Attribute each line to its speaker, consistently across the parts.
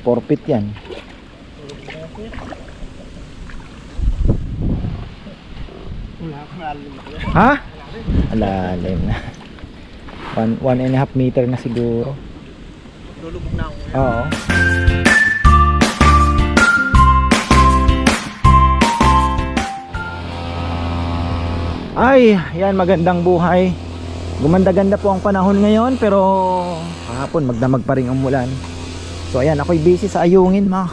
Speaker 1: Forfeit yan. Ha? Alalim na. One, one and a half meter na siguro.
Speaker 2: Lulubog na ako.
Speaker 1: Oo. Ay, yan magandang buhay. Gumanda-ganda po ang panahon ngayon pero kahapon magdamag pa rin umulan. So ayan, ako'y busy sa ayungin mga.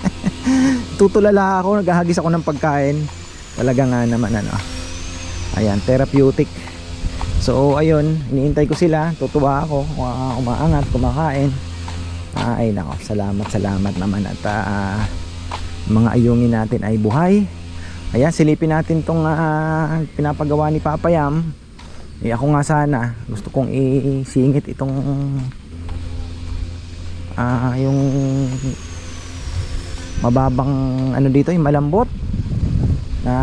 Speaker 1: Tutulala ako, naghahagis ako ng pagkain. Talaga nga naman ano. Ayan, therapeutic. So ayun, iniintay ko sila, tutuwa ako, uma- umaangat, kumakain. Ah, ay nako, salamat, salamat naman at ah, mga ayungin natin ay buhay. Ayan, silipin natin tong ah, pinapagawa ni Papa Yam. Eh, ako nga sana, gusto kong isingit itong ah, yung mababang ano dito, yung malambot na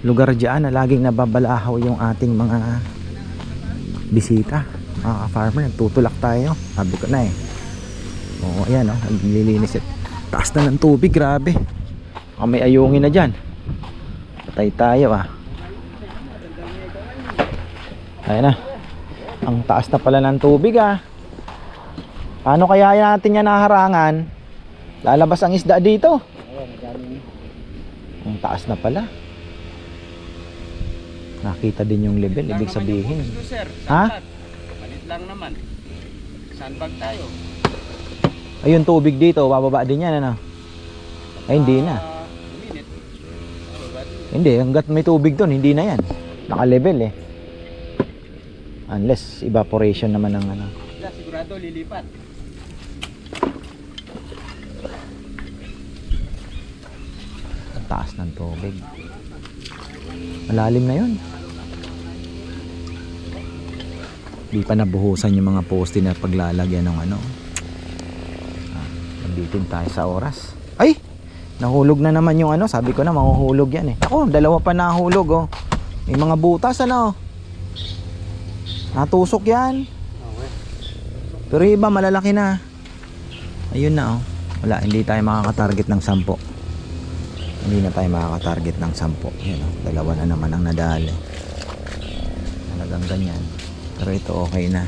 Speaker 1: lugar dyan na laging nababalahaw yung ating mga bisita mga farmer. Tutulak tayo. Sabi ko na eh. Oo ayan o naglilinis it taas na ng tubig grabe. Oh, may ayungin na dyan. Patay tayo ah. Ayan na ang taas na pala ng tubig ah paano kaya natin yan naharangan lalabas ang isda dito ang taas na pala nakita din yung level ibig sabihin. Ha?
Speaker 2: Malit lang naman. Sandbag tayo.
Speaker 1: ayun tubig dito bababa din yan ano ay hindi na
Speaker 2: Ah?
Speaker 1: Hindi, hanggat may tubig doon, hindi na yan. Naka-level eh. Unless evaporation naman ng ano.
Speaker 2: Wala, sigurado lilipat.
Speaker 1: Ang taas ng tubig. Malalim na yun. Di pa nabuhusan yung mga poste na paglalagyan ng ano. Ah, Nandito tayo sa oras. Ay! Nahulog na naman yung ano. Sabi ko na mahuhulog yan eh. Ako, dalawa pa nahulog oh. May mga butas ano. Natusok yan.
Speaker 2: Okay.
Speaker 1: Pero iba malalaki na. Ayun na oh. Wala, hindi tayo makaka-target ng 10. Hindi na tayo makaka-target ng 10. Yan oh, dalawa na naman ang nadali. Talagang ganyan. Pero ito okay na.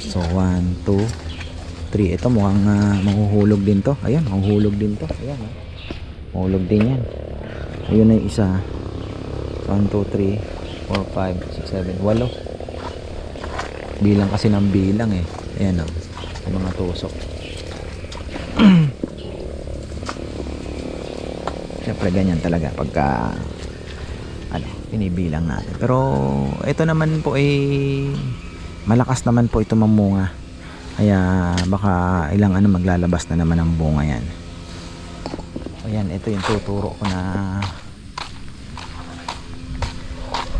Speaker 1: So 1, 2, 3. Ito mukhang ah, mahuhulog din to. Ayun, mahuhulog din to. Ayan oh. Mahuhulog din yan. Ayun na yung isa. 1, 2, 3, 4, 5, 6, 7, 8. Bilang kasi ng bilang eh. Ayan oh. Yung mga tusok. Siyempre ganyan talaga pagka ano, pinibilang natin. Pero ito naman po ay malakas naman po ito mamunga. Kaya baka ilang ano maglalabas na naman ang bunga yan. Ayan, ito yung tuturo ko na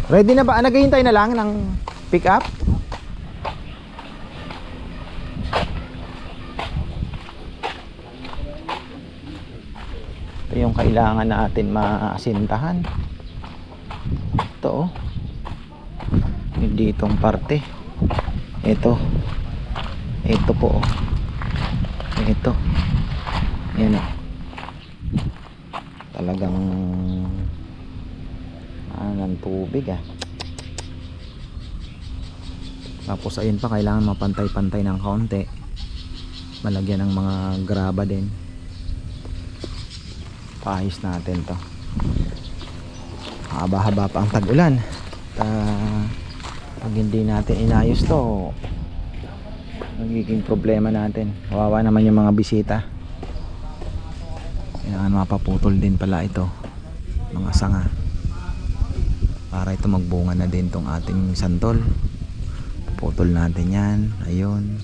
Speaker 1: Ready na ba? Ah, Naghihintay na lang ng pick up? Ito yung kailangan natin maasintahan. Ito oh. Hindi itong parte. Ito. Ito po oh. Ito. Yan oh. Talagang ah, ng tubig ah. Tapos ayun pa kailangan mapantay-pantay ng kaunti. Malagyan ng mga graba din paayos natin to. Haba-haba pa ang tag-ulan. At, ah, pag hindi natin inayos to nagiging problema natin. Kawawa naman yung mga bisita. Kailangan mapaputol din pala ito mga sanga para ito magbunga na din tong ating santol. Putol natin yan ayun.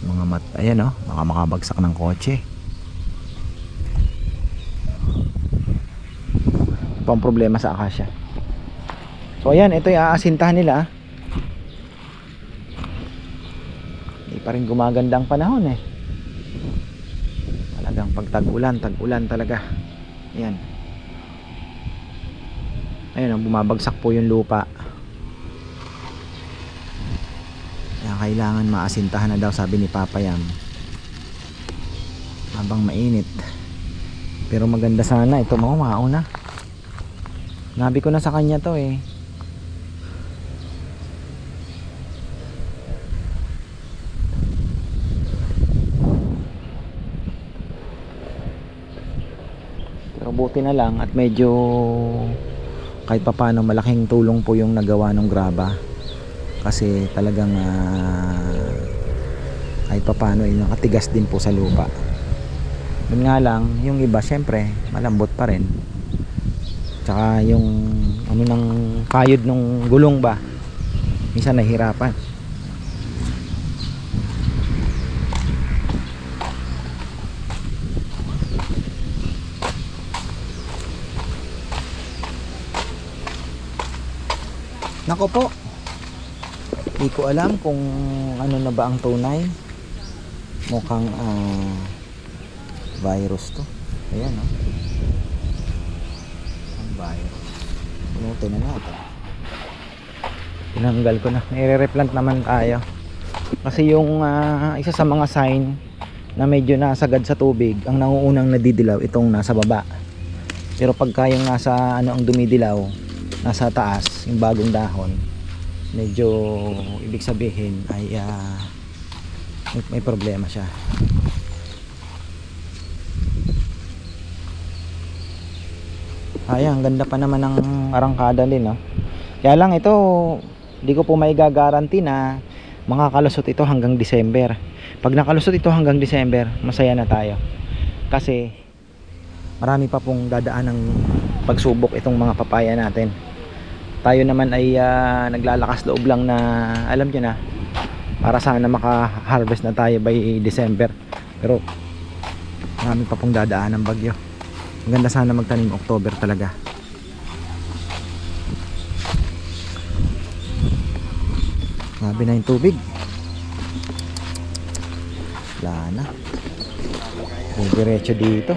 Speaker 1: Mga mat ayan oh baka makabagsak ng kotse ito ang problema sa akasya so ayan ito yung aasintahan nila ah. hindi pa rin gumaganda ang panahon eh. Talagang pag tag-ulan tag-ulan talaga. Ayan. Ayun ang bumabagsak po yung lupa. Kailangan maasintahan na daw sabi ni Papa Yam. Habang mainit. Pero maganda sana ito mo mauna nabi ko na sa kanya to eh. Pero buti na lang at medyo kahit papano malaking tulong po yung nagawa ng graba. Kasi talagang ah, kahit papano ay nakatigas din po sa lupa. Yun nga lang yung iba syempre malambot pa rin tsaka yung ano ng kayod ng gulong ba minsan nahihirapan Nako po. Hindi ko alam kung ano na ba ang tunay. Mukhang ah, virus to. Ayan oh. Ang virus. Punutin na natin. Tinanggal ko na. Nire-replant naman tayo. Kasi yung ah, isa sa mga sign na medyo nasagad sa tubig, ang nanguunang nadidilaw itong nasa baba. Pero pagka yung nasa ano ang dumidilaw, nasa taas, yung bagong dahon, medyo ibig sabihin ay ah, may, may problema siya. Ayan, ang ganda pa naman ng arangkada din, no? Kaya lang ito, hindi ko po may garanti na makakalusot ito hanggang December. Pag nakalusot ito hanggang December, masaya na tayo. Kasi marami pa pong dadaan ng pagsubok itong mga papaya natin. Tayo naman ay ah, naglalakas loob lang na alam nyo na para sana maka-harvest na tayo by December. Pero marami pa pong dadaan ng bagyo. Maganda sana magtanim October talaga. Grabe na yung tubig. Wala na. Diretso dito.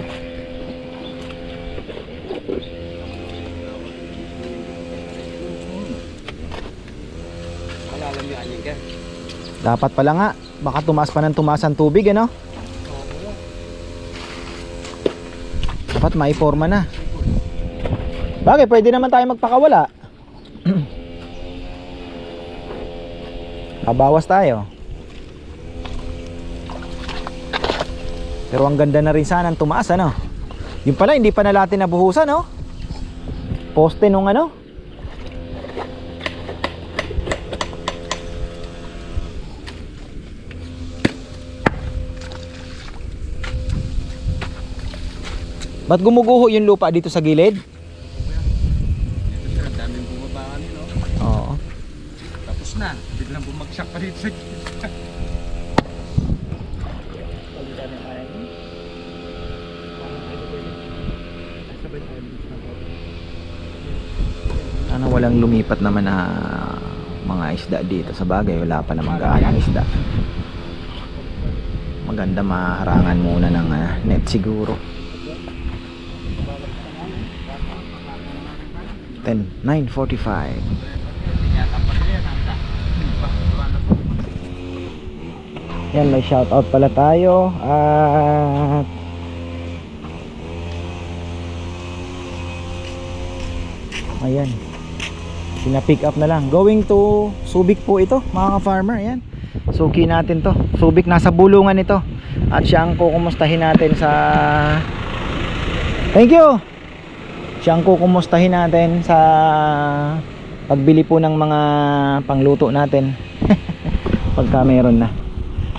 Speaker 1: Dapat pala nga. Baka tumaas pa ng tumaas ang tubig, ano? Dapat maiporma na. Bagay, pwede naman tayo magpakawala. Kabawas tayo. Pero ang ganda na rin sana ng tumaas, ano? Yung pala, hindi pa na natin nabuhusan, no? Poste nung ano? Ba't gumuguho yung lupa dito sa gilid?
Speaker 2: Ito ang daming bumabaan no.
Speaker 1: Oo.
Speaker 2: Tapos na. Biglang bumagsak pa rin sa
Speaker 1: Sana walang lumipat naman na mga isda dito sa bagay. Wala pa naman gaano isda. Maganda maharangan muna ng ah, net siguro. 10, 9.45 Yan, may shoutout pala tayo at Ayan. Pina-pick up na lang. Going to Subic po ito, mga ka-farmer. Ayan. Suki natin to. Subic nasa bulungan ito. At siya ang kukumustahin natin sa Thank you. Siya ang kukumustahin natin sa pagbili po ng mga pangluto natin. Pagka meron na.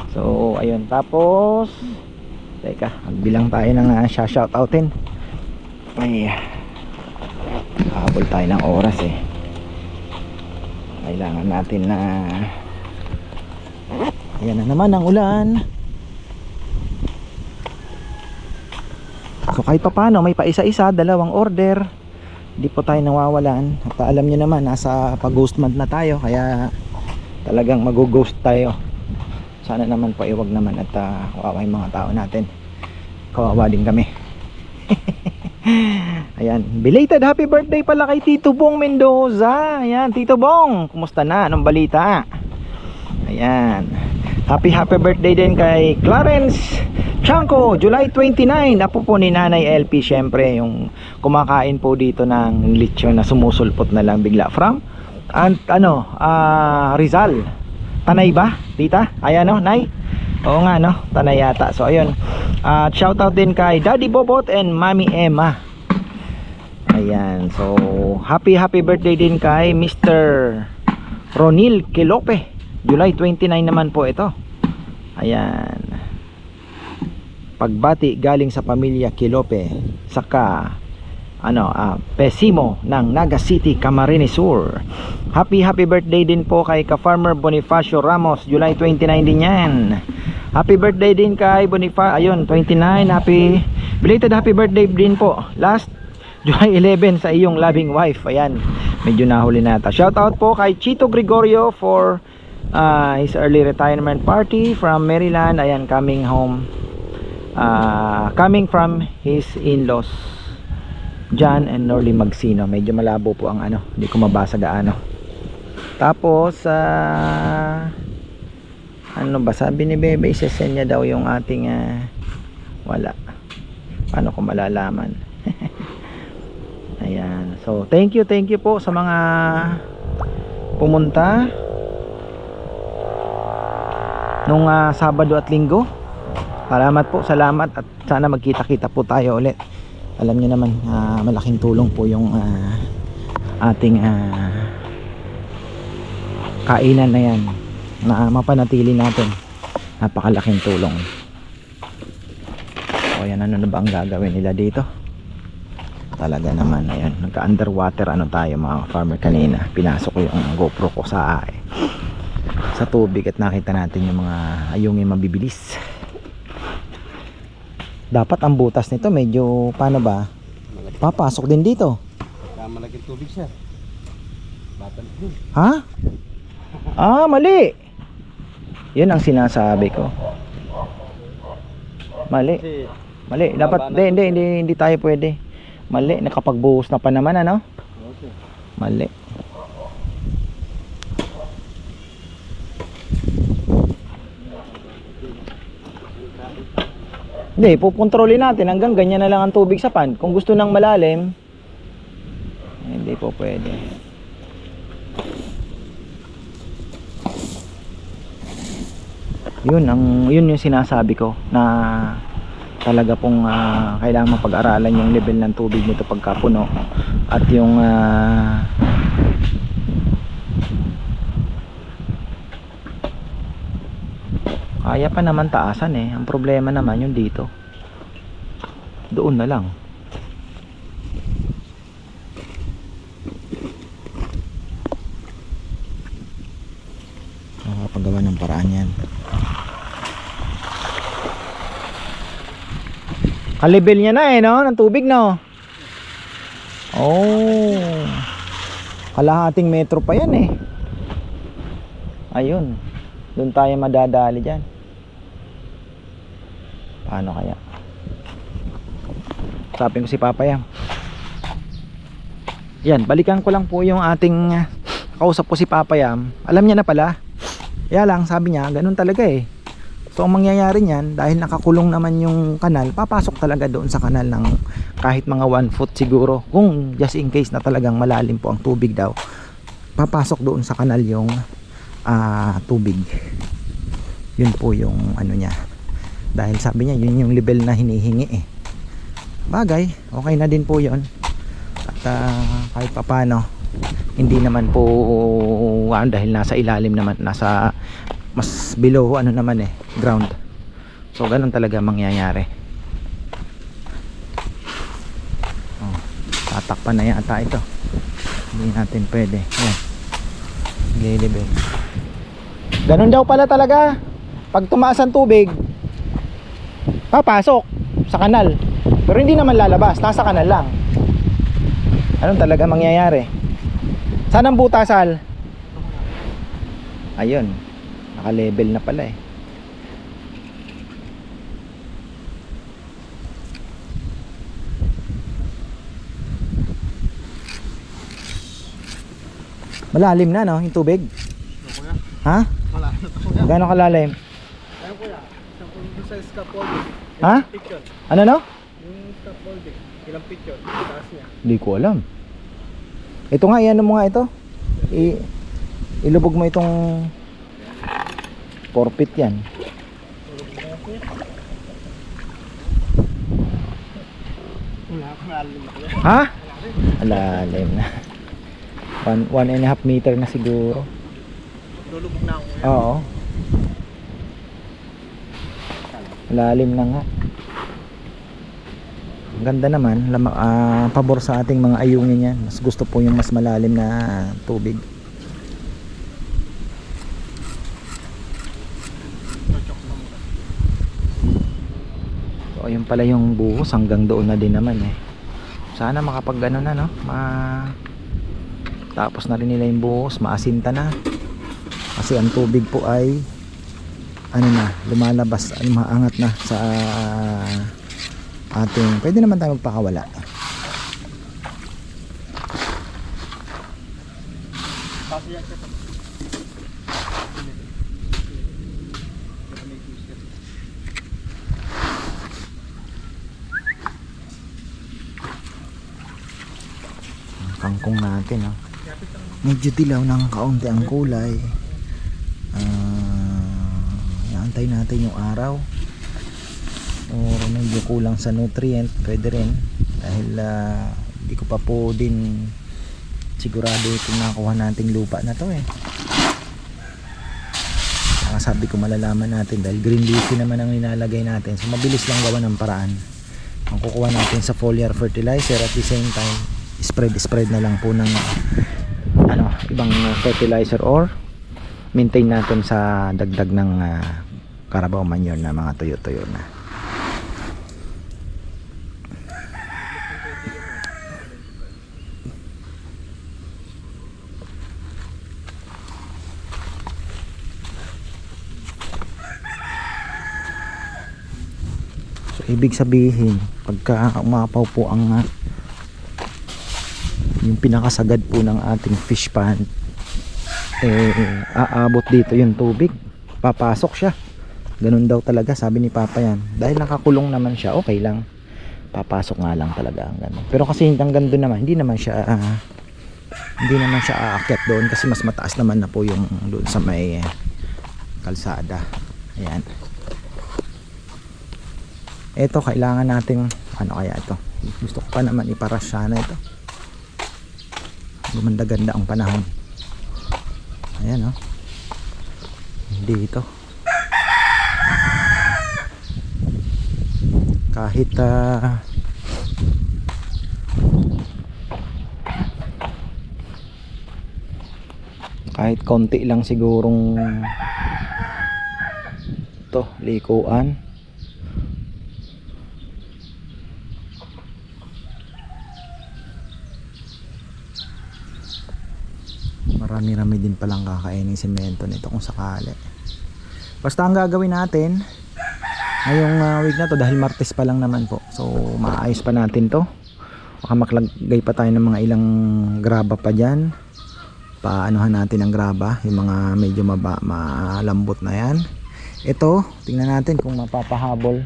Speaker 1: So, ayun. Tapos Teka, magbilang tayo ng uh, shoutoutin. Ay. Habol tayo ng oras eh. Kailangan natin na Ayan na naman ang ulan. So kahit pa paano, may paisa-isa, dalawang order. Hindi po tayo nawawalan. At alam nyo naman, nasa pag-ghost month na tayo. Kaya talagang mag-ghost tayo. Sana naman po iwag naman at uh, kawawa yung mga tao natin. Kawawa din kami. Ayan, belated happy birthday pala kay Tito Bong Mendoza. Ayan, Tito Bong, kumusta na? Anong balita? Ayan. Happy happy birthday din kay Clarence Chanko, July 29. Apo po ni Nanay LP, syempre yung kumakain po dito ng lechon na sumusulpot na lang bigla from and ano, ah, Rizal. Tanay ba, tita? Ayan no, Nay? Oo nga no, tanay yata. So ayun. At shoutout din kay Daddy Bobot and Mami Emma. Ayan. So happy happy birthday din kay Mr. Ronil Kilope. July 29 naman po ito. Ayan. Pagbati galing sa pamilya Kilope saka ano, ah, Pesimo ng Naga City, Camarines Sur. Happy happy birthday din po kay ka-farmer Bonifacio Ramos, July 29 din yan. Happy birthday din kay Bonifacio, ayun, 29, happy, belated happy birthday din po. Last July 11 sa iyong loving wife. Ayan, medyo nahuli nata. Shout out po kay Chito Gregorio for uh, his early retirement party from Maryland. Ayan, coming home. Uh, coming from his in-laws. John and Norly Magsino. Medyo malabo po ang ano, hindi ko mabasa gaano. Tapos, ah, ano ba, sabi ni Bebe, isesend niya daw yung ating, ah, wala. Paano ko malalaman? Ayan. So, thank you, thank you po sa mga pumunta nung ah, Sabado at Linggo. Salamat po, salamat at sana magkita-kita po tayo ulit. Alam niyo naman, ah, malaking tulong po yung ah, ating ah, kainan na yan na mapanatili natin. Napakalaking tulong. O yan, ano na ba ang gagawin nila dito? talaga naman ayan nagka underwater ano tayo mga farmer kanina pinasok ko yung GoPro ko sa eh, sa tubig at nakita natin yung mga ayungin mabibilis dapat ang butas nito medyo paano ba? Papasok din dito.
Speaker 2: Kaya malaking tubig siya. Batan din.
Speaker 1: ha? Ah mali. Yun ang sinasabi ko. Mali. Mali. Dapat hindi hindi hindi, hindi tayo pwede. Mali. Nakapagbuhos na pa naman ano. Mali. Hindi, pupuntrolin natin hanggang ganyan na lang ang tubig sa pan. Kung gusto nang malalim, hindi po pwede. Yun ang yun yung sinasabi ko na talaga pong ah, kailangan mapag-aralan yung level ng tubig nito pagkapuno at yung ah, kaya pa naman taasan eh ang problema naman yung dito doon na lang nakapagawa ng paraan yan Kalibel niya na eh, no? Ng tubig, no? Oh. Kalahating metro pa yan eh. Ayun. Doon tayo madadali dyan. Paano kaya? Sapin ko si Papa Yam. Yan, balikan ko lang po yung ating ah, kausap ko si Papa Yam. Alam niya na pala. Kaya lang, sabi niya, ganun talaga eh. So ang mangyayari niyan dahil nakakulong naman yung kanal, papasok talaga doon sa kanal ng kahit mga 1 foot siguro. Kung just in case na talagang malalim po ang tubig daw, papasok doon sa kanal yung ah, tubig. Yun po yung ano niya. Dahil sabi niya yun yung level na hinihingi eh. Bagay, okay na din po 'yon. At ah, kahit papano hindi naman po ah, dahil nasa ilalim naman nasa mas below ano naman eh ground. So ganun talaga mangyayari. Oh, tatakpan na yata ito. Hindi natin pwede. Yan lilibel ganun daw pala talaga. Pag tumaas ang tubig papasok sa kanal pero hindi naman lalabas nasa kanal lang anong talaga mangyayari saan ang butasal ayun naka-level na pala eh. Malalim na no, yung tubig.
Speaker 2: Ano?
Speaker 1: Ha?
Speaker 2: Malalim
Speaker 3: na.
Speaker 1: Gaano kalalim?
Speaker 3: Ayun kuya, sa scaffolding.
Speaker 1: Ha?
Speaker 3: Ilang?
Speaker 1: Ano no?
Speaker 3: Yung scaffolding, ilang feet yun? Taas niya.
Speaker 1: Hindi ko alam. Ito nga, iyan mo nga ito. I ilubog mo itong 4 feet yan. Ha? Alalim na. One, one and a half meter na siguro.
Speaker 3: Lulubog na ako.
Speaker 1: Oo. Lalim na nga. Ganda naman, lama, ah, pabor sa ating mga ayungin yan. Mas gusto po yung mas malalim na tubig. So, ayun pala yung buhos hanggang doon na din naman eh. Sana makapag ano na no, ma tapos na rin nila yung buhos, maasinta na. Kasi ang tubig po ay ano na, lumalabas, ay maangat na sa ating, pwede naman tayo magpakawala. Ang kangkong natin oh. Medyo dilaw ng kaunti ang kulay. Inaantay natin yung araw. Or medyo kulang sa nutrient, pwede rin. Dahil ah, hindi ko pa po din sigurado itong nakuha nating lupa na to eh. Sabi ko malalaman natin dahil green leafy naman ang nilalagay natin. So mabilis lang gawa ng paraan. Ang kukuha natin sa foliar fertilizer at the same time spread spread na lang po ng ano ibang uh, fertilizer or maintain natin sa dagdag ng uh, Carabao manure na mga tuyo-tuyo na. So, ibig sabihin, pagka umapaw po ang uh, yung pinakasagad po ng ating fish pond eh aabot dito yung tubig papasok siya ganun daw talaga sabi ni papa yan. Dahil nakakulong naman siya okay lang. Papasok nga lang talaga ang ganun. Pero kasi hanggang doon naman hindi naman siya ah, hindi naman siya aakyat doon kasi mas mataas naman na po yung doon sa may eh, kalsada. Ayan. Ito kailangan nating ano kaya ito? Gusto ko pa naman iparas sana ito. Gumanda-ganda ang panahon. Ayan oh. Dito kahit ah kahit konti lang sigurong to likuan. Marami-rami din palang kakainin semento nito kung sakali. Basta ang gagawin natin ngayong uh, week na to dahil martes pa lang naman po so maayos pa natin to baka maklagay pa tayo ng mga ilang graba pa dyan paanuhan natin ang graba yung mga medyo maba, malambot na yan ito tingnan natin kung mapapahabol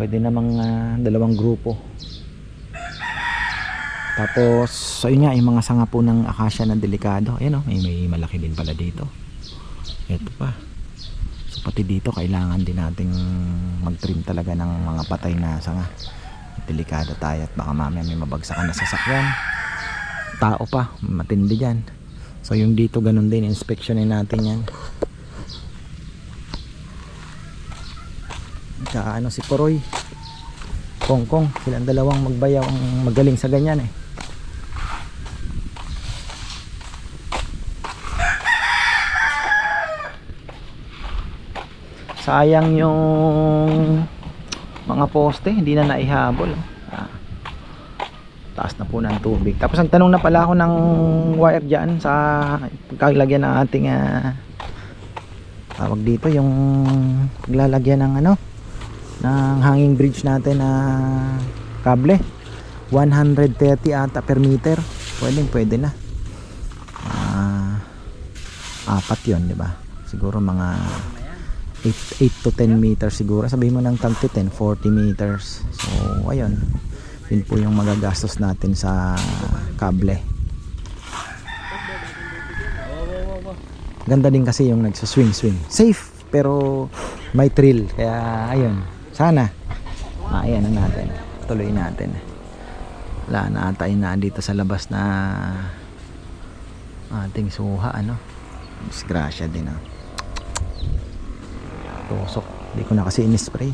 Speaker 1: pwede namang uh, dalawang grupo tapos, so yun nga, yung mga sanga po ng akasya na delikado. Ayan o, may, may malaki din pala dito. Ito pa. Pati dito, kailangan din nating mag-trim talaga ng mga patay na sanga. Delikado tayo at baka mamaya may mabagsakan na sasakyan. Tao pa, matindi dyan. So yung dito, ganun din, inspeksyonin natin yan. Tsaka ano si Poroy. Kongkong, silang dalawang magbayaw ang magaling sa ganyan eh. Sayang yung mga poste hindi na naihabol. Ah, taas na po ng tubig. Tapos nagtanong na pala ako ng wire dyan sa pagkalagyan ng ating ah, tawag dito yung paglalagyan ng ano ng hanging bridge natin na kable. 130 ata per meter. Pwede pwede na. Ah, apat yon di ba? Siguro mga 8, 8 to 10 meters siguro. Sabihin mo ng tag to 10, 40 meters. So, ayun. Yun po yung magagastos natin sa kable. Ganda din kasi yung nagsa-swing-swing. Safe, pero may thrill. Kaya, ayun. Sana. Ah, ayan na natin. Tuloy natin. Wala na ata na dito sa labas na ating suha, ano. Disgrasya din, ah. Tusok. Hindi ko na kasi in-spray.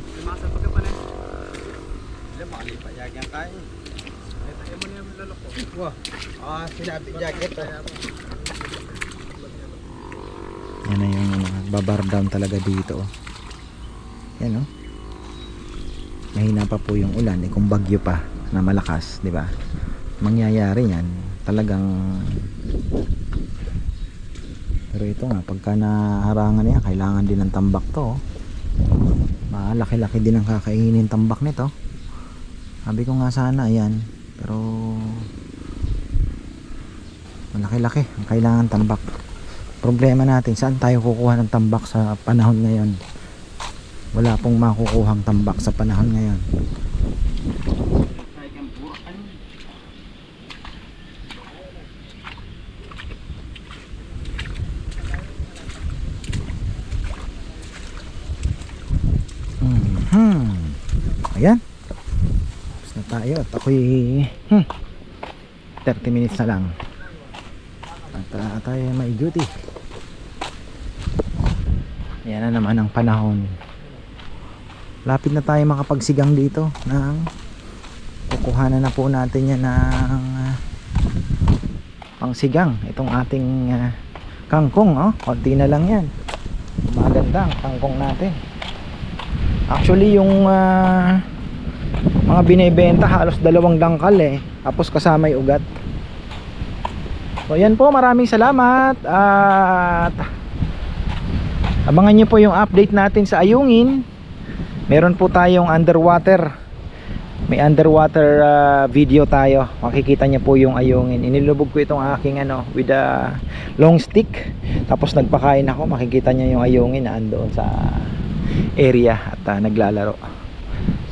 Speaker 1: Yan na yung ano, babar down talaga dito. oh. Yan oh. Mahina pa po yung ulan eh kung bagyo pa na malakas, di ba? Mangyayari yan, talagang Pero ito nga, pagka naharangan yan, kailangan din ng tambak to. oh. Malaki-laki din ang kakainin tambak nito. Sabi ko nga sana, ayan. Pero malaki-laki ang kailangan tambak problema natin saan tayo kukuha ng tambak sa panahon ngayon wala pong makukuhang tambak sa panahon ngayon
Speaker 2: Kahit yung burakan.
Speaker 1: hmm ayan tapos na tayo at ako'y hmm, 30 minutes na lang. At uh, tayo may duty. Yan na naman ang panahon. Lapit na tayo makapagsigang dito ng kukuhanan na po natin yan ng uh, pangsigang. Itong ating uh, kangkong oh. konti na lang yan. Maganda ang kangkong natin. Actually yung ah, mga binibenta halos dalawang dangkal eh. Tapos kasama yung ugat. So yan po maraming salamat. At abangan nyo po yung update natin sa Ayungin. Meron po tayong underwater. May underwater ah, video tayo. Makikita niyo po yung ayungin. Inilubog ko itong aking ano with a long stick. Tapos nagpakain ako. Makikita niyo yung ayungin na andoon sa area at ah, naglalaro